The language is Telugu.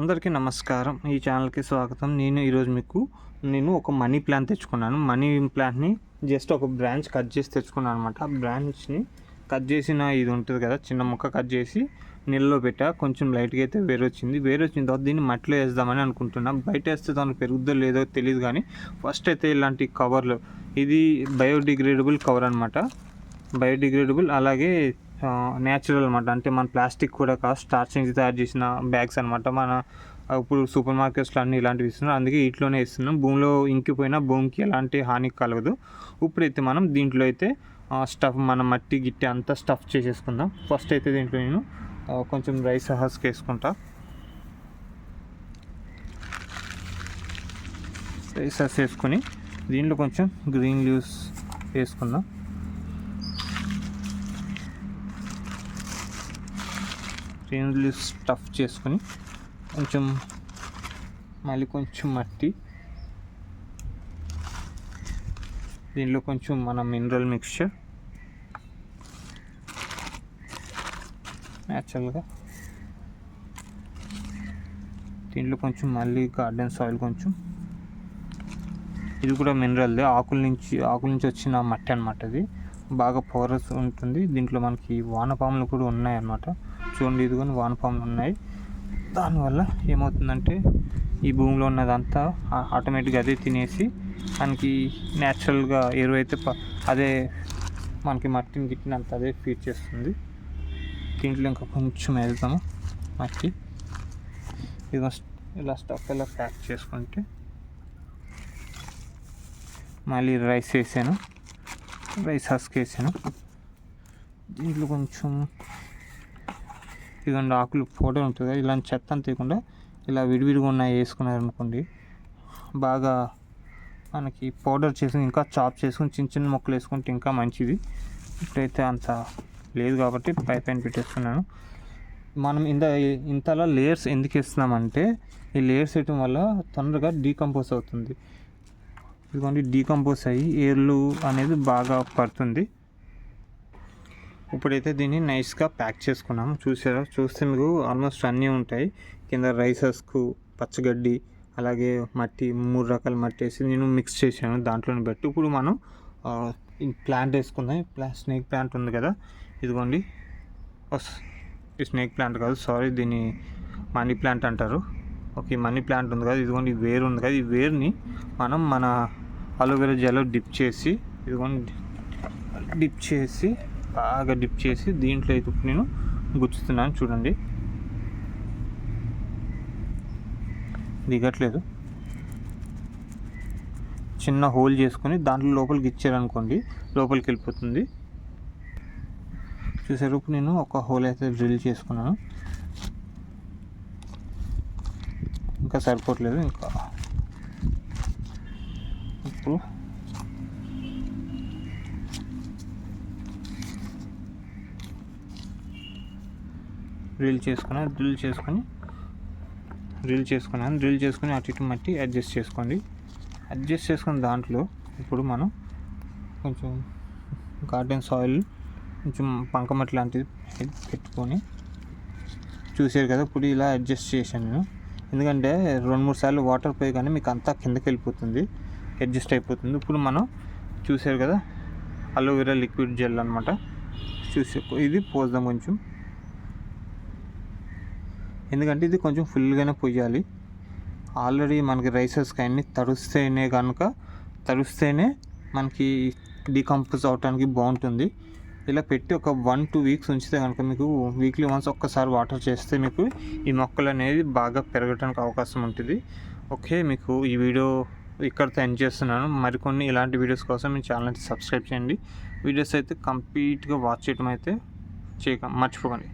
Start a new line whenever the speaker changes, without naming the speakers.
అందరికీ నమస్కారం. ఈ ఛానల్కి స్వాగతం. నేను ఈరోజు మీకు నేను ఒక మనీ ప్లాంట్ తెచ్చుకున్నాను. మనీ ప్లాంట్ని జస్ట్ ఒక బ్రాంచ్ కట్ చేసి తెచ్చుకున్నాను అనమాట ఆ బ్రాంచ్ని కట్ చేసిన ఇది ఉంటుంది కదా చిన్న ముక్క కట్ చేసి నీళ్ళలో పెట్టా. కొంచెం లైట్గా అయితే వేరు వచ్చింది తర్వాత దీన్ని మట్టిలో వేద్దామని అనుకుంటున్నా. బయట వేస్తే దానికి పెరుగుద్దో లేదో తెలియదు కానీ ఫస్ట్ అయితే ఇలాంటి కవర్లు. ఇది బయోడిగ్రేడబుల్ కవర్ అనమాట బయోడిగ్రేడబుల్ అలాగే న్యాచురల్ అనమాట అంటే మన ప్లాస్టిక్ కూడా కాదు స్టార్చ్ నుంచి తయారు చేసిన బ్యాగ్స్ అనమాట మన ఇప్పుడు సూపర్ మార్కెట్స్లో అన్ని ఇలాంటివి ఇస్తున్నారు. అందుకే వీటిలోనే ఇస్తున్నాం. భూమిలో ఇంకిపోయినా భూమికి ఎలాంటి హాని కలగదు. ఇప్పుడైతే మనం దీంట్లో అయితే స్టఫ్ మన మట్టి గిట్టి అంతా స్టఫ్ చేసేసుకుందాం. ఫస్ట్ అయితే దీంట్లో నేను కొంచెం రైస్ హస్క్ వేసుకుంటా. రైస్ హస్ వేసుకొని దీంట్లో కొంచెం గ్రీన్ లీవ్స్ వేసుకుందాం. గ్రీన్ స్టఫ్ చేసుకొని కొంచెం మళ్ళీ కొంచెం మట్టి. దీనిలో కొంచెం మన మినరల్ మిక్స్చర్. న్యాచురల్గా దీంట్లో కొంచెం మళ్ళీ గార్డెన్ సాయిల్ కొంచెం. ఇది కూడా మినరల్దే ఆకుల నుంచి ఆకుల నుంచి వచ్చిన మట్టి అనమాట ఇది బాగా పోరస్ ఉంటుంది. దీంట్లో మనకి వానపాములు కూడా ఉన్నాయి అన్నమాట చూడండి ఇది కానీ వానపాములు ఉన్నాయి. దానివల్ల ఏమవుతుందంటే ఈ భూమిలో ఉన్నదంతా ఆటోమేటిక్గా అదే తినేసి మనకి న్యాచురల్గా ఎరువు అయితే ప- అదే మనకి మట్టిని గిట్టినంత అదే ఫీడ్ చేస్తుంది. దీంట్లో ఇంకా కొంచెం వెళ్తాము మట్టి. ఇది ఇలా స్టఫ్ ఇలా ప్యాక్ చేసుకుంటే మళ్ళీ రైస్ వేసాను. రైస్ హస్క్ వేసాను. దీంట్లో కొంచెం ఇదిగోండి ఆకులు ఫోటో ఉంటుంది? ఇలాంటి చెత్త అంతా తీయకుండా ఇలా విడివిడిగా ఉన్నాయి వేసుకున్నారు అనుకోండి బాగా మనకి పౌడర్ చేసుకుని ఇంకా చాప్ చేసుకుని చిన్న చిన్న ముక్కలు వేసుకుంటే ఇంకా మంచిది. ఇప్పుడైతే అంత లేదు కాబట్టి పై పైన పెట్టేస్తున్నాను. మనం ఇంత ఇంతలా లేయర్స్ ఎందుకు వేస్తున్నామంటే ఈ లేయర్స్ వేయటం వల్ల తొందరగా డీకంపోజ్ అవుతుంది. ఇదిగోండి డీకంపోజ్ అయ్యి ఏర్లు అనేది బాగా పడుతుంది. ఇప్పుడైతే దీన్ని నైస్గా ప్యాక్ చేసుకున్నాం చూసారా? చూస్తే మీకు ఆల్మోస్ట్ అన్నీ ఉంటాయి. కింద రైసెస్కు పచ్చగడ్డి అలాగే మట్టి మూడు రకాల మట్టి వేసి నేను మిక్స్ చేశాను దాంట్లోనే పెట్టి. ఇప్పుడు మనం ప్లాంట్ వేసుకుందాం. ప్లా స్నేక్ ప్లాంట్ ఉంది కదా? ఇదిగోండి. ఈ స్నేక్ ప్లాంట్ కాదు. సారీ దీన్ని మనీ ప్లాంట్ అంటారు. ఓకే మనీ ప్లాంట్ ఉంది కదా? ఇదిగోండి వేర్ వేరు ఉంది కదా? ఈ వేరుని మనం మన అలోవెరా జెల్లో డిప్ చేసి ఇదిగోండి డిప్ చేసి బాగా డిప్ చేసి దీంట్లో అయితే ఇప్పుడు నేను గుచ్చుతున్నాను. చూడండి. దిగట్లేదు. చిన్న హోల్ చేసుకొని దాంట్లో లోపలికి ఇచ్చారనుకోండి లోపలికి వెళ్ళిపోతుంది. చూసారు ఇప్పుడు నేను ఒక హోల్ అయితే డ్రిల్ చేసుకున్నాను. ఇంకా సరిపోవట్లేదు. ఇంకా ఇప్పుడు డ్రిల్ చేసుకున్నాను డ్రిల్ చేసుకొని డ్రిల్ చేసుకున్నాను డ్రిల్ చేసుకొని అటు ఇటు మట్టి అడ్జస్ట్ చేసుకోండి. అడ్జస్ట్ చేసుకున్న దాంట్లో ఇప్పుడు మనం కొంచెం గార్డెన్ సాయిల్ కొంచెం పంకమట్టి లాంటిది పెట్టుకొని చూసారు కదా ఇప్పుడు ఇలా అడ్జస్ట్ చేశాను నేను. ఎందుకంటే రెండు మూడు సార్లు వాటర్ పోయగానే మీకు అంతా కిందకి వెళ్ళిపోతుంది అడ్జస్ట్ అయిపోతుంది. ఇప్పుడు మనం చూసారు కదా అలోవెరా లిక్విడ్ జెల్ అనమాట చూసే ఇది పోద్దాం కొంచెం. ఎందుకంటే ఇది కొంచెం ఫుల్గానే పోయాలి. ఆల్రెడీ మనకి రైసెస్కి కానీ తడుస్తేనే కనుక తడుస్తేనే మనకి డీకంపోజ్ అవడానికి బాగుంటుంది. ఇలా పెట్టి ఒక వన్ టూ వీక్స్ ఉంచితే కనుక మీకు వీక్లీ వన్స్ ఒక్కసారి వాటర్ చేస్తే మీకు ఈ మొక్కలు అనేది బాగా పెరగడానికి అవకాశం ఉంటుంది. ఓకే మీకు ఈ వీడియో ఇక్కడితో ఎండ్ చేస్తున్నాను. మరికొన్ని ఇలాంటి వీడియోస్ కోసం మీ ఛానల్ని సబ్స్క్రైబ్ చేయండి. వీడియోస్ అయితే కంప్లీట్గా వాచ్ చేయడం అయితే చేయక మర్చిపోకండి.